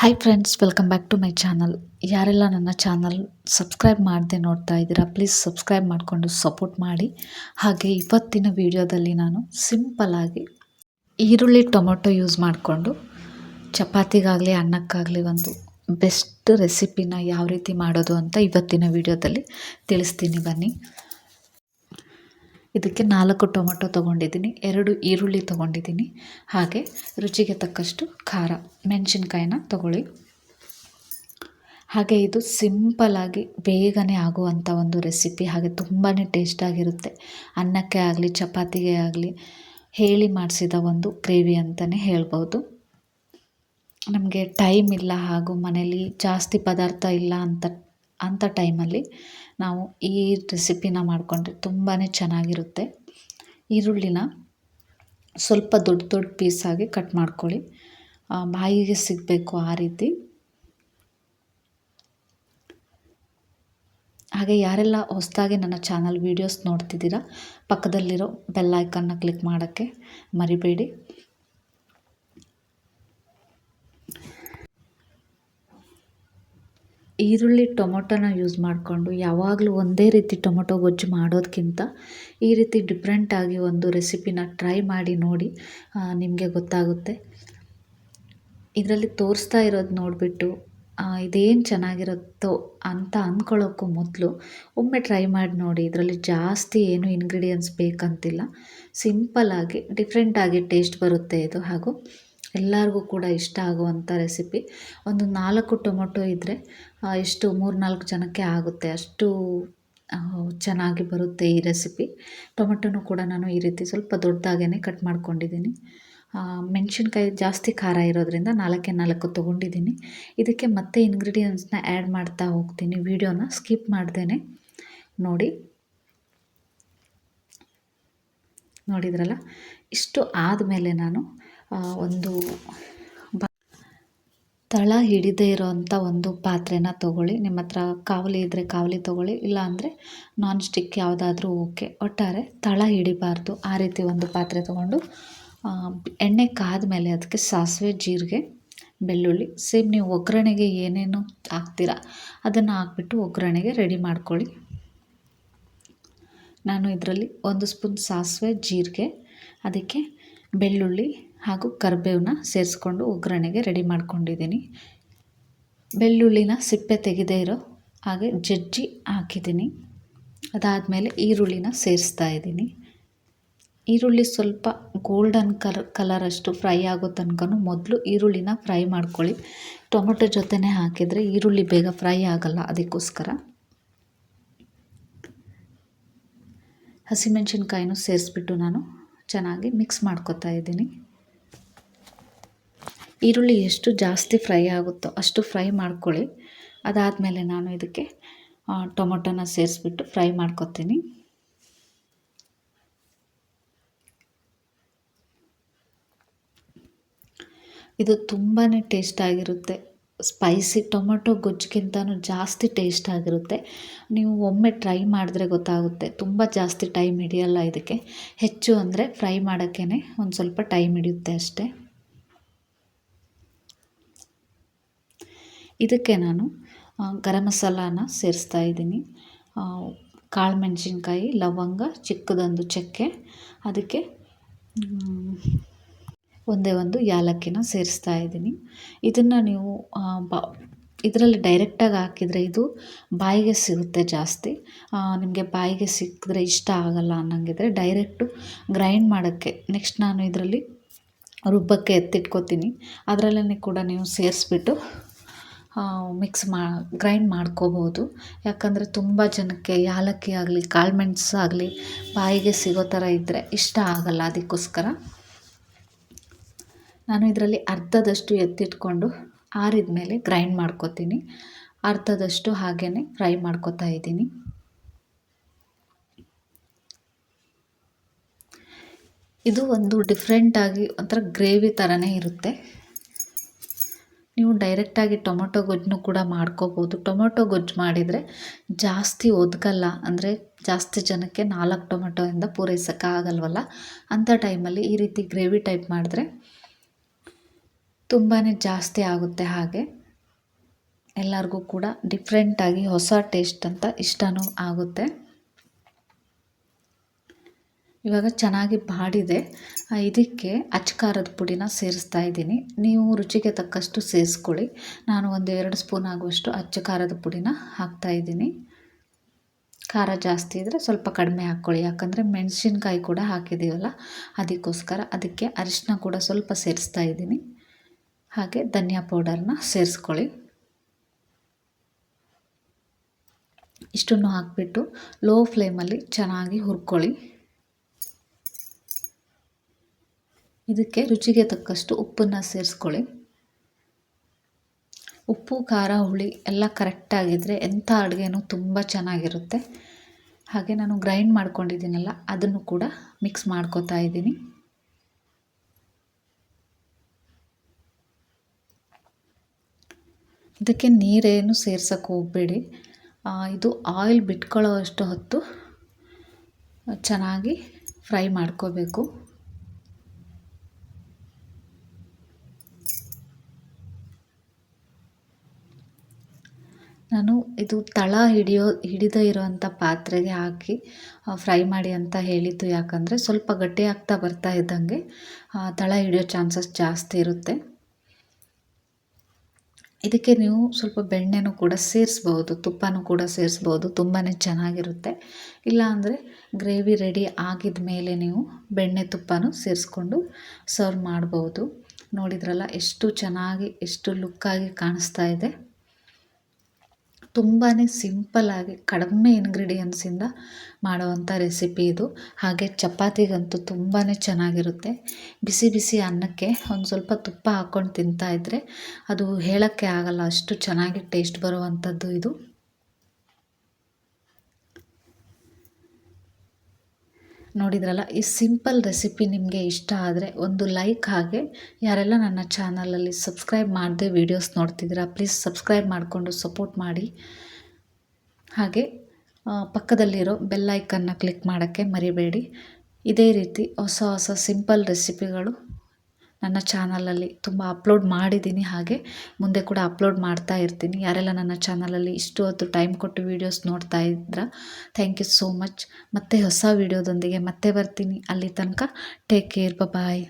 Hi friends welcome back to my channel ಯಾರೆಲ್ಲ ನನ್ನ channel subscribe ಮಾಡದೆ ನೋಡ್ತಾ ಇದ್ದೀರಾ ಪ್ಲೀಸ್ ಸಬ್ಸ್ಕ್ರೈಬ್ ಮಾಡಿಕೊಂಡು ಸಪೋರ್ಟ್ ಮಾಡಿ. ಹಾಗೆ ಇವತ್ತಿನ ವಿಡಿಯೋದಲ್ಲಿ ನಾನು ಸಿಂಪಲಾಗಿ ಈರುಳ್ಳಿ ಟೊಮೊಟೊ ಯೂಸ್ ಮಾಡಿಕೊಂಡು ಚಪಾತಿಗಾಗಲಿ, ಅನ್ನಕ್ಕಾಗಲಿ ಒಂದು ಬೆಸ್ಟ್ ರೆಸಿಪಿನ ಯಾವ ರೀತಿ ಮಾಡೋದು ಅಂತ ಇವತ್ತಿನ ವಿಡಿಯೋದಲ್ಲಿ ತಿಳಿಸ್ತೀನಿ ಬನ್ನಿ. ಇದಕ್ಕೆ ನಾಲ್ಕು ಟೊಮೊಟೊ ತೊಗೊಂಡಿದ್ದೀನಿ, ಎರಡು ಈರುಳ್ಳಿ ತೊಗೊಂಡಿದ್ದೀನಿ. ಹಾಗೆ ರುಚಿಗೆ ತಕ್ಕಷ್ಟು ಖಾರ, ಮೆಣಸಿನ್ಕಾಯಿನ ತೊಗೊಳ್ಳಿ. ಹಾಗೆ ಇದು ಸಿಂಪಲಾಗಿ ಬೇಗನೆ ಆಗುವಂಥ ಒಂದು ರೆಸಿಪಿ, ಹಾಗೆ ತುಂಬಾ ಟೇಸ್ಟಾಗಿರುತ್ತೆ ಅನ್ನಕ್ಕೆ ಆಗಲಿ, ಚಪಾತಿಗೆ ಆಗಲಿ, ಹೇಳಿ ಮಾಡಿಸಿದ ಒಂದು ಗ್ರೇವಿ ಅಂತಲೇ ಹೇಳ್ಬೋದು. ನಮಗೆ ಟೈಮ್ ಇಲ್ಲ ಹಾಗೂ ಮನೇಲಿ ಜಾಸ್ತಿ ಪದಾರ್ಥ ಇಲ್ಲ ಅಂತ ಅಂಥ ಟೈಮಲ್ಲಿ ನಾವು ಈ ರೆಸಿಪಿನ ಮಾಡಿಕೊಂಡ್ರೆ ತುಂಬಾ ಚೆನ್ನಾಗಿರುತ್ತೆ. ಈರುಳ್ಳಿನ ಸ್ವಲ್ಪ ದೊಡ್ಡ ದೊಡ್ಡ ಪೀಸಾಗಿ ಕಟ್ ಮಾಡ್ಕೊಳ್ಳಿ. ಬಾಯಿಗೆ ಸಿಗಬೇಕು ಆ ರೀತಿ. ಹಾಗೆ ಯಾರೆಲ್ಲ ಹೊಸದಾಗಿ ನನ್ನ ಚಾನಲ್ ವೀಡಿಯೋಸ್ ನೋಡ್ತಿದ್ದೀರಾ, ಪಕ್ಕದಲ್ಲಿರೋ ಬೆಲ್ ಐಕನ್ನ ಕ್ಲಿಕ್ ಮಾಡೋಕ್ಕೆ ಮರಿಬೇಡಿ. ಈರುಳ್ಳಿ ಟೊಮೊಟೊನ ಯೂಸ್ ಮಾಡಿಕೊಂಡು ಯಾವಾಗಲೂ ಒಂದೇ ರೀತಿ ಟೊಮೊಟೊ ಗೊಜ್ಜು ಮಾಡೋದಕ್ಕಿಂತ ಈ ರೀತಿ ಡಿಫ್ರೆಂಟಾಗಿ ಒಂದು ರೆಸಿಪಿನ ಟ್ರೈ ಮಾಡಿ ನೋಡಿ ನಿಮಗೆ ಗೊತ್ತಾಗುತ್ತೆ. ಇದರಲ್ಲಿ ತೋರಿಸ್ತಾ ಇರೋದು ನೋಡಿಬಿಟ್ಟು ಇದೇನು ಚೆನ್ನಾಗಿರುತ್ತೋ ಅಂತ ಅಂದ್ಕೊಳ್ಳೋಕ್ಕೂ ಮೊದಲು ಒಮ್ಮೆ ಟ್ರೈ ಮಾಡಿ ನೋಡಿ. ಇದರಲ್ಲಿ ಜಾಸ್ತಿ ಏನು ಇಂಗ್ರೀಡಿಯೆಂಟ್ಸ್ ಬೇಕಂತಿಲ್ಲ. ಸಿಂಪಲ್ಲಾಗಿ ಡಿಫ್ರೆಂಟಾಗಿ ಟೇಸ್ಟ್ ಬರುತ್ತೆ ಇದು. ಹಾಗೂ ಎಲ್ಲರಿಗೂ ಕೂಡ ಇಷ್ಟ ಆಗುವಂಥ ರೆಸಿಪಿ. ಒಂದು ನಾಲ್ಕು ಟೊಮೊಟೊ ಇದ್ದರೆ ಎಷ್ಟು ಮೂರು ನಾಲ್ಕು ಜನಕ್ಕೆ ಆಗುತ್ತೆ, ಅಷ್ಟು ಚೆನ್ನಾಗಿ ಬರುತ್ತೆ ಈ ರೆಸಿಪಿ. ಟೊಮೆಟೊನೂ ಕೂಡ ನಾನು ಈ ರೀತಿ ಸ್ವಲ್ಪ ದೊಡ್ಡದಾಗೇ ಕಟ್ ಮಾಡ್ಕೊಂಡಿದ್ದೀನಿ. ಮೆಣಸಿನ್ಕಾಯಿ ಜಾಸ್ತಿ ಖಾರ ಇರೋದ್ರಿಂದ ನಾಲ್ಕೇ ನಾಲ್ಕು ತೊಗೊಂಡಿದ್ದೀನಿ. ಇದಕ್ಕೆ ಮತ್ತೆ ಇಂಗ್ರೀಡಿಯೆಂಟ್ಸ್ನ ಆ್ಯಡ್ ಮಾಡ್ತಾ ಹೋಗ್ತೀನಿ. ವಿಡಿಯೋನ ಸ್ಕಿಪ್ ಮಾಡ್ದೇ ನೋಡಿ. ನೋಡಿದ್ರಲ್ಲ? ಇಷ್ಟು ಆದಮೇಲೆ ನಾನು ಒಂದು ತಳ ಹಿಡಿದೇ ಇರೋವಂಥ ಒಂದು ಪಾತ್ರೆನ ತೊಗೊಳ್ಳಿ. ನಿಮ್ಮ ಹತ್ರ ಕಾವಲಿ ಇದ್ದರೆ ಕಾವಲಿ ತೊಗೊಳ್ಳಿ. ಇಲ್ಲ ಅಂದರೆ ನಾನ್ ಸ್ಟಿಕ್ ಯಾವುದಾದ್ರೂ ಓಕೆ. ಒಟ್ಟಾರೆ ತಳ ಹಿಡಿಬಾರ್ದು. ಆ ರೀತಿ ಒಂದು ಪಾತ್ರೆ ತೊಗೊಂಡು ಎಣ್ಣೆ ಕಾದ ಮೇಲೆ ಅದಕ್ಕೆ ಸಾಸಿವೆ, ಜೀರಿಗೆ, ಬೆಳ್ಳುಳ್ಳಿ, ಸೇಮ್ ನೀವು ಒಗ್ಗರಣೆಗೆ ಏನೇನು ಹಾಕ್ತೀರಾ, ಅದನ್ನು ಹಾಕ್ಬಿಟ್ಟು ಒಗ್ಗರಣೆಗೆ ರೆಡಿ ಮಾಡ್ಕೊಳ್ಳಿ. ನಾನು ಇದರಲ್ಲಿ ಒಂದು ಸ್ಪೂನ್ ಸಾಸಿವೆ, ಜೀರಿಗೆ, ಅದಕ್ಕೆ ಬೆಳ್ಳುಳ್ಳಿ ಹಾಗೂ ಕರಿಬೇವನ್ನ ಸೇರಿಸ್ಕೊಂಡು ಒಗ್ಗರಣೆಗೆ ರೆಡಿ ಮಾಡ್ಕೊಂಡಿದ್ದೀನಿ. ಬೆಳ್ಳುಳ್ಳಿನ ಸಿಪ್ಪೆ ತೆಗೆದೇ ಇರೋ ಹಾಗೆ ಜಜ್ಜಿ ಹಾಕಿದ್ದೀನಿ. ಅದಾದಮೇಲೆ ಈರುಳ್ಳಿನ ಸೇರಿಸ್ತಾ ಇದ್ದೀನಿ. ಈರುಳ್ಳಿ ಸ್ವಲ್ಪ ಗೋಲ್ಡನ್ ಕಲರ್, ಕಲರಷ್ಟು ಫ್ರೈ ಆಗೋ ತನಕ ಮೊದಲು ಈರುಳ್ಳಿನ ಫ್ರೈ ಮಾಡ್ಕೊಳ್ಳಿ. ಟೊಮೊಟೊ ಜೊತೆನೇ ಹಾಕಿದರೆ ಈರುಳ್ಳಿ ಬೇಗ ಫ್ರೈ ಆಗಲ್ಲ ಅದಕ್ಕೋಸ್ಕರ. ಹಸಿಮೆಣ್ಸಿನ್ಕಾಯಿನೂ ಸೇರಿಸ್ಬಿಟ್ಟು ನಾನು ಚೆನ್ನಾಗಿ ಮಿಕ್ಸ್ ಮಾಡ್ಕೊತಾ ಇದ್ದೀನಿ. ಈರುಳ್ಳಿ ಎಷ್ಟು ಜಾಸ್ತಿ ಫ್ರೈ ಆಗುತ್ತೋ ಅಷ್ಟು ಫ್ರೈ ಮಾಡ್ಕೊಳ್ಳಿ. ಅದಾದಮೇಲೆ ನಾನು ಇದಕ್ಕೆ ಟೊಮೊಟೊನ ಸೇರಿಸ್ಬಿಟ್ಟು ಫ್ರೈ ಮಾಡ್ಕೊತೀನಿ. ಇದು ತುಂಬಾ ಟೇಸ್ಟ್ ಆಗಿರುತ್ತೆ. ಸ್ಪೈಸಿ ಟೊಮೊಟೊ ಗೊಜ್ಜಿಗಿಂತನೂ ಜಾಸ್ತಿ ಟೇಸ್ಟ್ ಆಗಿರುತ್ತೆ. ನೀವು ಒಮ್ಮೆ ಟ್ರೈ ಮಾಡಿದ್ರೆ ಗೊತ್ತಾಗುತ್ತೆ. ತುಂಬ ಜಾಸ್ತಿ ಟೈಮ್ ಹಿಡಿಯಲ್ಲ ಇದಕ್ಕೆ. ಹೆಚ್ಚು ಅಂದರೆ ಫ್ರೈ ಮಾಡೋಕ್ಕೇ ಒಂದು ಸ್ವಲ್ಪ ಟೈಮ್ ಹಿಡಿಯುತ್ತೆ ಅಷ್ಟೇ. ಇದಕ್ಕೆ ನಾನು ಗರಂ ಮಸಾಲಾನ ಸೇರಿಸ್ತಾ ಇದ್ದೀನಿ. ಕಾಳು ಮೆಣಸಿನ್ಕಾಯಿ, ಲವಂಗ, ಚಿಕ್ಕದೊಂದು ಚಕ್ಕೆ. ಅದಕ್ಕೆ ಒಂದೇ ಒಂದು ಯಾಲಕ್ಕಿನ ಸೇರಿಸ್ತಾ ಇದ್ದೀನಿ. ಇದನ್ನು ನೀವು ಬ, ಇದರಲ್ಲಿ ಡೈರೆಕ್ಟಾಗಿ ಹಾಕಿದರೆ ಇದು ಬಾಯಿಗೆ ಸಿಗುತ್ತೆ ಜಾಸ್ತಿ. ನಿಮಗೆ ಬಾಯಿಗೆ ಸಿಕ್ಕಿದ್ರೆ ಇಷ್ಟ ಆಗಲ್ಲ ಅನ್ನಂಗಿದ್ರೆ ಡೈರೆಕ್ಟು ಗ್ರೈಂಡ್ ಮಾಡೋಕ್ಕೆ. ನೆಕ್ಸ್ಟ್ ನಾನು ಇದರಲ್ಲಿ ರುಬ್ಬಕ್ಕೆ ಎತ್ತಿಟ್ಕೋತೀನಿ. ಅದರಲ್ಲೇ ಕೂಡ ನೀವು ಸೇರಿಸ್ಬಿಟ್ಟು ಮಿಕ್ಸ್ ಮಾ ಗ್ರೈಂಡ್ ಮಾಡ್ಕೋಬೋದು. ಯಾಕಂದರೆ ತುಂಬ ಜನಕ್ಕೆ ಯಾಲಕ್ಕಿ ಆಗಲಿ ಕಾಳು ಮೆಣಸು ಆಗಲಿ ಬಾಯಿಗೆ ಸಿಗೋ ಥರ ಇದ್ದರೆ ಇಷ್ಟ ಆಗಲ್ಲ ಅದಕ್ಕೋಸ್ಕರ. ನಾನು ಇದರಲ್ಲಿ ಅರ್ಧದಷ್ಟು ಎತ್ತಿಟ್ಕೊಂಡು ಆರಿದ ಮೇಲೆ ಗ್ರೈಂಡ್ ಮಾಡ್ಕೋತೀನಿ. ಅರ್ಧದಷ್ಟು ಹಾಗೇ ಫ್ರೈ ಮಾಡ್ಕೋತಾ ಇದ್ದೀನಿ. ಇದು ಒಂದು ಡಿಫ್ರೆಂಟಾಗಿ ಒಂಥರ ಗ್ರೇವಿ ಥರನೇ ಇರುತ್ತೆ. ನೀವು ಡೈರೆಕ್ಟಾಗಿ ಟೊಮೊಟೊ ಗೊಜ್ಜನ್ನು ಕೂಡ ಮಾಡ್ಕೋಬೋದು. ಟೊಮೊಟೊ ಗೊಜ್ಜು ಮಾಡಿದರೆ ಜಾಸ್ತಿ ಒದಗಲ್ಲ. ಅಂದರೆ ಜಾಸ್ತಿ ಜನಕ್ಕೆ ನಾಲ್ಕು ಟೊಮೊಟೊಯಿಂದ ಪೂರೈಸೋಕ್ಕಾಗಲ್ವಲ್ಲ? ಅಂಥ ಟೈಮಲ್ಲಿ ಈ ರೀತಿ ಗ್ರೇವಿ ಟೈಪ್ ಮಾಡಿದ್ರೆ ತುಂಬಾ ಜಾಸ್ತಿ ಆಗುತ್ತೆ ಹಾಗೆ. ಎಲ್ಲರಿಗೂ ಕೂಡ ಡಿಫ್ರೆಂಟಾಗಿ ಹೊಸ ಟೇಸ್ಟ್ ಅಂತ ಇಷ್ಟನೂ ಆಗುತ್ತೆ. ಇವಾಗ ಚೆನ್ನಾಗಿ ಬಾಡಿದೆ. ಇದಕ್ಕೆ ಅಚ್ಕಾರದ ಪುಡಿನ ಸೇರಿಸ್ತಾ ಇದ್ದೀನಿ. ನೀವು ರುಚಿಗೆ ತಕ್ಕಷ್ಟು ಸೇರಿಸ್ಕೊಳ್ಳಿ. ನಾನು ಒಂದು ಎರಡು ಸ್ಪೂನ್ ಆಗುವಷ್ಟು ಅಚ್ಚಕಾರದ ಪುಡಿನ ಹಾಕ್ತಾ ಇದ್ದೀನಿ. ಖಾರ ಜಾಸ್ತಿ ಇದ್ದರೆ ಸ್ವಲ್ಪ ಕಡಿಮೆ ಹಾಕ್ಕೊಳ್ಳಿ. ಯಾಕಂದರೆ ಮೆಣಸಿನ್ಕಾಯಿ ಕೂಡ ಹಾಕಿದ್ದೀವಲ್ಲ, ಅದಕ್ಕೋಸ್ಕರ ಅದಕ್ಕೆ ಅರಿಶಿನ ಕೂಡ ಸ್ವಲ್ಪ ಸೇರಿಸ್ತಾ ಇದ್ದೀನಿ. ಹಾಗೆ ಧನಿಯಾ ಪೌಡರ್ನ ಸೇರಿಸ್ಕೊಳ್ಳಿ. ಇಷ್ಟನ್ನು ಹಾಕಿಬಿಟ್ಟು ಲೋ ಫ್ಲೇಮಲ್ಲಿ ಚೆನ್ನಾಗಿ ಹುರ್ಕೊಳ್ಳಿ. ಇದಕ್ಕೆ ರುಚಿಗೆ ತಕ್ಕಷ್ಟು ಉಪ್ಪನ್ನು ಸೇರಿಸ್ಕೊಳ್ಳಿ. ಉಪ್ಪು, ಖಾರ, ಹುಳಿ ಎಲ್ಲ ಕರೆಕ್ಟಾಗಿದ್ದರೆ ಎಂಥ ಅಡುಗೆನೂ ತುಂಬ ಚೆನ್ನಾಗಿರುತ್ತೆ. ಹಾಗೆ ನಾನು ಗ್ರೈಂಡ್ ಮಾಡ್ಕೊಂಡಿದ್ದೀನಲ್ಲ, ಅದನ್ನು ಕೂಡ ಮಿಕ್ಸ್ ಮಾಡ್ಕೋತಾ ಇದ್ದೀನಿ. ಇದಕ್ಕೆ ನೀರೇನು ಸೇರ್ಸೋಕ್ಕೆ ಹೋಗಬೇಡಿ. ಇದು ಆಯಿಲ್ ಬಿಟ್ಕೊಳ್ಳೋ ಅಷ್ಟು ಹೊತ್ತು ಚೆನ್ನಾಗಿ ಫ್ರೈ ಮಾಡ್ಕೋಬೇಕು. ನಾನು ಇದು ತಳ ಹಿಡಿಯೋ, ಹಿಡಿದೇ ಇರೋವಂಥ ಪಾತ್ರೆಗೆ ಹಾಕಿ ಫ್ರೈ ಮಾಡಿ ಅಂತ ಹೇಳಿದ್ದು ಯಾಕಂದರೆ ಸ್ವಲ್ಪ ಗಟ್ಟಿ ಆಗ್ತಾ ಬರ್ತಾ ಇದ್ದಂಗೆ ತಳ ಹಿಡಿಯೋ ಚಾನ್ಸಸ್ ಜಾಸ್ತಿ ಇರುತ್ತೆ. ಇದಕ್ಕೆ ನೀವು ಸ್ವಲ್ಪ ಬೆಣ್ಣೆನೂ ಕೂಡ ಸೇರಿಸ್ಬೋದು, ತುಪ್ಪನೂ ಕೂಡ ಸೇರಿಸ್ಬೋದು ತುಂಬಾ ಚೆನ್ನಾಗಿರುತ್ತೆ. ಇಲ್ಲ ಅಂದರೆ ಗ್ರೇವಿ ರೆಡಿ ಆಗಿದ ಮೇಲೆ ನೀವು ಬೆಣ್ಣೆ ತುಪ್ಪನೂ ಸೇರಿಸ್ಕೊಂಡು ಸರ್ವ್ ಮಾಡ್ಬೋದು. ನೋಡಿದ್ರಲ್ಲ, ಎಷ್ಟು ಚೆನ್ನಾಗಿ, ಎಷ್ಟು ಲುಕ್ಕಾಗಿ ಕಾಣಿಸ್ತಾ ಇದೆ. ತುಂಬಾ ಸಿಂಪಲ್ಲಾಗಿ ಕಡಿಮೆ ಇಂಗ್ರೀಡಿಯೆಂಟ್ಸಿಂದ ಮಾಡುವಂಥ ರೆಸಿಪಿ ಇದು. ಹಾಗೆ ಚಪಾತಿಗಂತೂ ತುಂಬಾ ಚೆನ್ನಾಗಿರುತ್ತೆ. ಬಿಸಿ ಬಿಸಿ ಅನ್ನಕ್ಕೆ ಒಂದು ಸ್ವಲ್ಪ ತುಪ್ಪ ಹಾಕ್ಕೊಂಡು ತಿಂತಾಯಿದ್ರೆ ಅದು ಹೇಳೋಕ್ಕೆ ಆಗಲ್ಲ ಅಷ್ಟು ಚೆನ್ನಾಗಿ ಟೇಸ್ಟ್ ಬರುವಂಥದ್ದು ಇದು. ನೋಡಿದ್ರಲ್ಲ, ಈ ಸಿಂಪಲ್ ರೆಸಿಪಿ ನಿಮಗೆ ಇಷ್ಟ ಆದರೆ ಒಂದು ಲೈಕ್ ಹಾಗೆ. ಯಾರೆಲ್ಲ ನನ್ನ ಚಾನಲಲ್ಲಿ ಸಬ್ಸ್ಕ್ರೈಬ್ ಮಾಡದೆ ವೀಡಿಯೋಸ್ ನೋಡ್ತಿದ್ದೀರಾ, ಪ್ಲೀಸ್ ಸಬ್ಸ್ಕ್ರೈಬ್ ಮಾಡಿಕೊಂಡು ಸಪೋರ್ಟ್ ಮಾಡಿ. ಹಾಗೆ ಪಕ್ಕದಲ್ಲಿರೋ ಬೆಲ್ ಐಕನ್ನ ಕ್ಲಿಕ್ ಮಾಡೋಕ್ಕೆ ಮರಿಬೇಡಿ. ಇದೇ ರೀತಿ ಹೊಸ ಹೊಸ ಸಿಂಪಲ್ ರೆಸಿಪಿಗಳು ನನ್ನ ಚಾನಲಲ್ಲಿ ತುಂಬ ಅಪ್ಲೋಡ್ ಮಾಡಿದ್ದೀನಿ ಹಾಗೆ ಮುಂದೆ ಕೂಡ ಅಪ್ಲೋಡ್ ಮಾಡ್ತಾ ಇರ್ತೀನಿ. ಯಾರೆಲ್ಲ ನನ್ನ ಚಾನಲಲ್ಲಿ ಇಷ್ಟು ಹೊತ್ತು ಟೈಮ್ ಕೊಟ್ಟು ವೀಡಿಯೋಸ್ ನೋಡ್ತಾ ಇದ್ರ ಥ್ಯಾಂಕ್ ಯು ಸೋ ಮಚ್ ಮತ್ತೆ ಹೊಸ ವೀಡಿಯೋದೊಂದಿಗೆ ಮತ್ತೆ ಬರ್ತೀನಿ. ಅಲ್ಲಿ ತನಕ ಟೇಕ್ ಕೇರ್ ಬಾಯ್